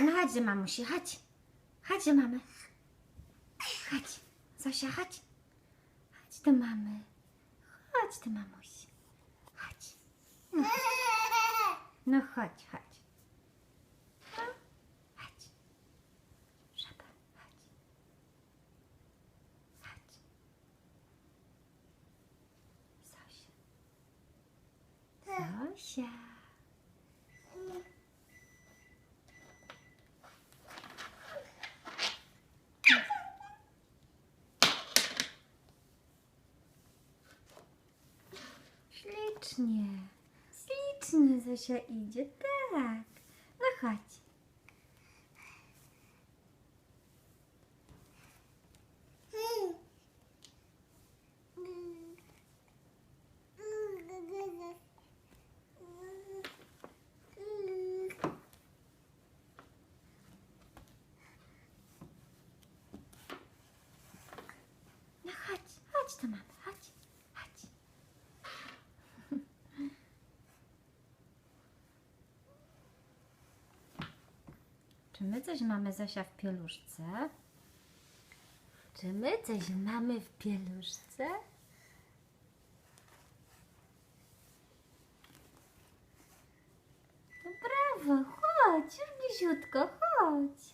No chodź do mamusi, chodź. Mamy. Chodź. Zosia, chodź. Chodź do mamy. Chodź do mamusi. Chodź. No, chodź. No, chodź. Chodź. Zosia. Zosia. Ślicznie. Ślicznie Zosia idzie. Tak. No chodź. No chodź. Chodź do mamy. Chodź. Chodź. Czy my coś mamy Zosia w pieluszce? Czy my coś mamy w pieluszce? No brawo, chodź, już bliziutko, chodź.